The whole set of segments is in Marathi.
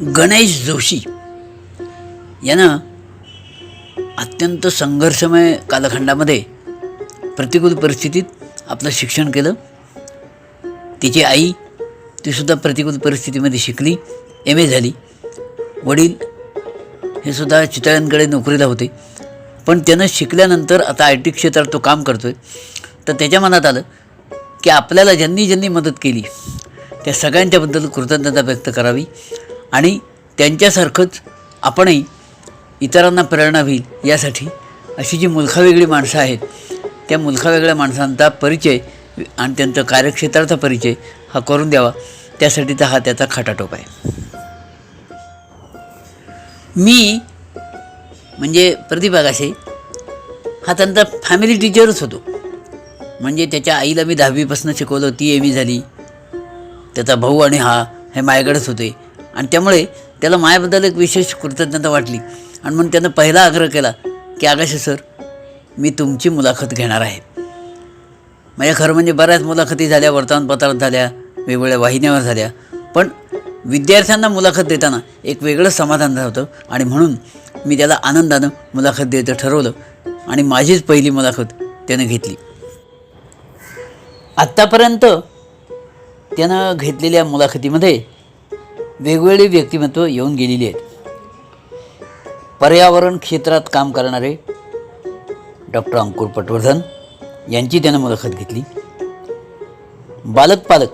गणेश जोशी यानं अत्यंत संघर्षमय कालखंडामध्ये प्रतिकूल परिस्थितीत आपलं शिक्षण केलं. तिची आई तीसुद्धा प्रतिकूल परिस्थितीमध्ये शिकली एम ए झाली. वडील हे सुद्धा चितळ्यांकडे नोकरीला होते. पण त्यानं शिकल्यानंतर आता आय टी क्षेत्रात तो काम करतो आहे तर त्याच्या मनात आलं की आपल्याला ज्यांनी ज्यांनी मदत केली त्या सगळ्यांच्याबद्दल कृतज्ञता व्यक्त करावी. आणि त्यांच्यासारखंच आपणही इतरांना प्रेरणा होईल यासाठी अशी जी मुलखावेगळी माणसं आहेत त्या मुलखावेगळ्या माणसांचा परिचय आणि त्यांचं कार्यक्षेत्राचा परिचय हा करून द्यावा. त्यासाठीचा हा त्याचा खटाटोप आहे. मी म्हणजे प्रदीप आगाशे हा त्यांचा फॅमिली टीचरच होतो. म्हणजे त्याच्या आईला मी दहावीपासून शिकवलं ती एम झाली. त्याचा भाऊ आणि हा हे माझ्याकडेच होते. आणि त्यामुळे त्याला माझ्याबद्दल एक विशेष कृतज्ञता वाटली. आणि म्हणून त्यानं पहिला आग्रह केला की आगाशे सर मी तुमची मुलाखत घेणार आहे. माझ्या खरं म्हणजे बऱ्याच मुलाखती झाल्या वर्तमानपत्रात झाल्या वेगवेगळ्या वाहिन्यावर झाल्या. पण विद्यार्थ्यांना मुलाखत देताना एक वेगळं समाधान होतं आणि म्हणून मी त्याला आनंदानं मुलाखत द्यायचं ठरवलं आणि माझीच पहिली मुलाखत त्यानं घेतली. आत्तापर्यंत त्यानं घेतलेल्या मुलाखतीमध्ये वेगवेगळी व्यक्तिमत्व येऊन गेलेली आहेत. पर्यावरण क्षेत्रात काम करणारे डॉक्टर अंकुर पटवर्धन यांची त्यानं मुलाखत घेतली. बालक पालक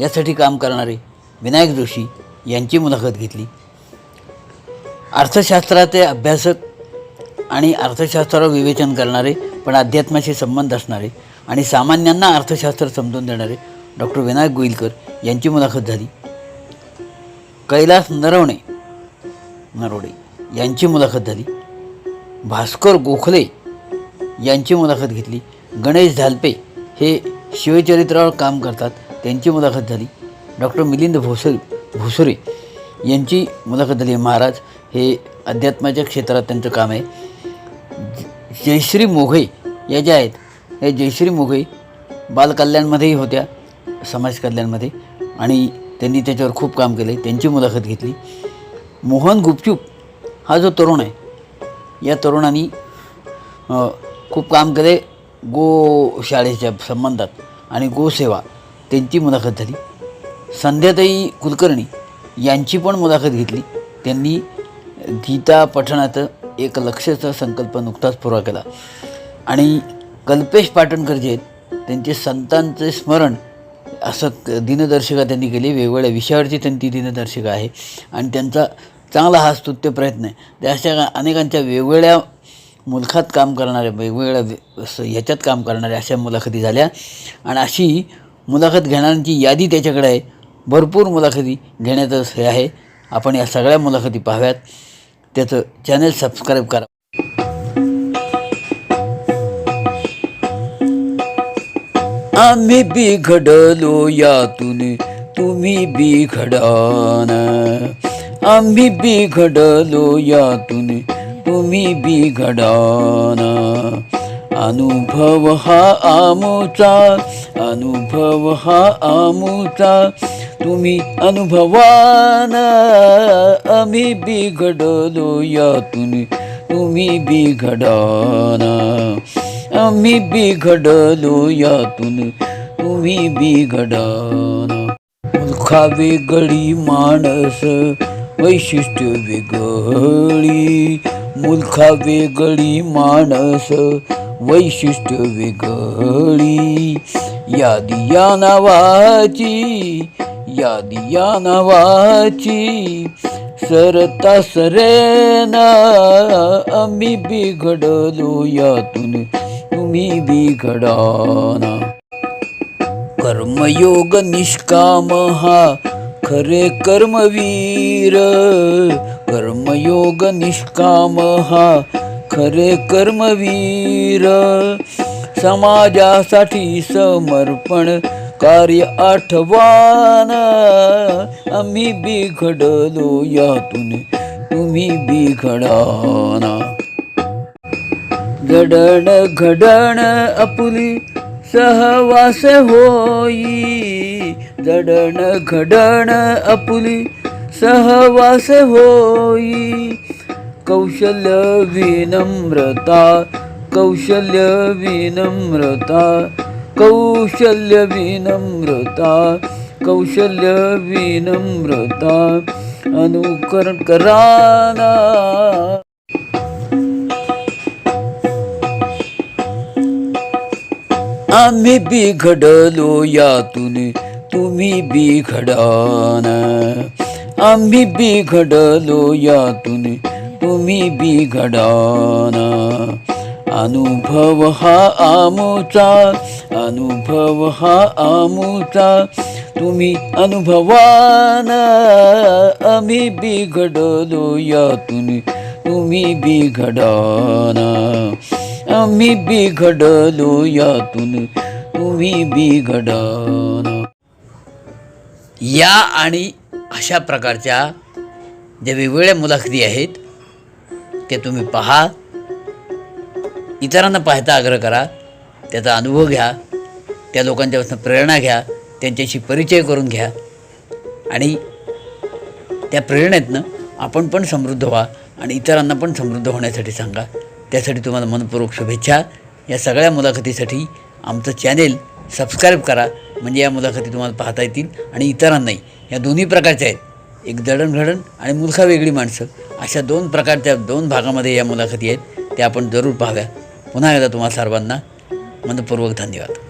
यासाठी काम करणारे विनायक जोशी यांची मुलाखत घेतली. अर्थशास्त्राचे अभ्यासक आणि अर्थशास्त्रावर विवेचन करणारे पण अध्यात्माशी संबंध असणारे आणि सामान्यांना अर्थशास्त्र समजून देणारे डॉक्टर विनायक गोईलकर यांची मुलाखत झाली. कैलास नरवणे नरोडे यांची मुलाखत झाली. भास्कर गोखले यांची मुलाखत घेतली. गणेश झालपे हे शिवचरित्रावर काम करतात त्यांची मुलाखत झाली. डॉक्टर मिलिंद भोसरे भोसरे यांची मुलाखत झाली. महाराज हे अध्यात्माच्या क्षेत्रात त्यांचं काम आहे. जयश्री मोघे या ज्या आहेत हे जयश्री मोघे बालकल्याणमध्येही होत्या समाज कल्याणमध्ये आणि त्यांनी त्याच्यावर खूप काम केलं त्यांची मुलाखत घेतली. मोहन गुपचूप हा जो तरुण आहे या तरुणांनी खूप काम केले गो शाळेच्या संबंधात आणि गोसेवा त्यांची मुलाखत झाली. संध्याताई कुलकर्णी यांची पण मुलाखत घेतली. त्यांनी गीता पठणाचं एक लक्षचा संकल्प नुकताच पुरा केला. आणि कल्पेश पाटणकर जे आहेत त्यांचे संतांचे स्मरण असं दिनदर्शिका त्यांनी केली वेगवेगळ्या विषयावरची त्यांची दिनदर्शिका आहे. आणि त्यांचा चांगला हा स्तुत्य प्रयत्न आहे. त्या अशा अनेकांच्या वेगवेगळ्या मुलखात काम करणाऱ्या वेगवेगळ्या ह्याच्यात काम करणाऱ्या अशा मुलाखती झाल्या. आणि अशी मुलाखत घेणाऱ्यांची यादी त्याच्याकडे आहे. भरपूर मुलाखती घेण्याचं हे आहे. आपण या सगळ्या मुलाखती पाहाव्यात. त्याचं चॅनल सबस्क्राईब करा. आम्ही बिघडलो यातून तुम्ही बिघडान. आम्ही बिघडलो यातून तुम्ही बिघडान. अनुभव हा आमुचा अनुभव हा आमुचा तुम्ही अनुभवान. आम्ही बिघडलो यातून तुम्ही बिघडाना. आम्ही बिघडलो यातून तुम्ही बिघडाना मुलखा वेगळी माणस वैशिष्ट्य वेगळी. मुलखा वेगळी माणस वैशिष्ट्य वेगळी. यादी या नावाची यादी या नावाची. सरता सरेना आम्ही बिघडलो यातून. तुम्ही बिघडाना. कर्मयोग निष्काम हा खरे कर्मवीर. कर्मयोग निष्काम हा खरे कर्मवीर. समाजासाठी समर्पण कार्य आठवान. आम्ही बिघडलो यातून तुम्ही बिघडाना. घडण घडण आपुली सहवास होई. जडण घडण आपुली सहवास होई. कौशल्य विनम्रता कौशल्य विनम्रता कौशल्य विनम्रता कौशल्य विनम्रता अनुकरण कराना आम्ही बिघडलो यातून तुम्ही बिघडाना. आम्ही बिघडलो यातून तुम्ही बिघडाना. अनुभव हा आमुचा अनुभव हा आमुचा तुम्ही अनुभवाना. आम्ही बिघडलो यातून तुम्ही बिघडाना. आम्ही बिघडलो यातून तुम्ही बिघडाना या आणि अशा प्रकारच्या ज्या वेगवेगळ्या मुलाखती आहेत त्या तुम्ही पहा. इतरांना पाहता आग्रह करा त्याचा अनुभव घ्या त्या लोकांच्यापासून प्रेरणा घ्या त्यांच्याशी परिचय करून घ्या. आणि त्या प्रेरणेतनं आपण पण समृद्ध व्हा आणि इतरांना पण समृद्ध होण्यासाठी सांगा. त्यासाठी तुम्हाला मनपूर्वक शुभेच्छा. या सगळ्या मुलाखतीसाठी आमचं चॅनेल सबस्क्राईब करा. म्हणजे या मुलाखती तुम्हाला पाहता येतील आणि इतरांनाही. या दोन्ही प्रकारच्या आहेत. एक दडणघडण आणि मुलखा वेगळी माणसं. अशा दोन प्रकारच्या दोन भागामध्ये या मुलाखती आहेत. त्या आपण जरूर पाहाव्या. पुन्हा एकदा तुम्हाला सर्वांना मनपूर्वक धन्यवाद.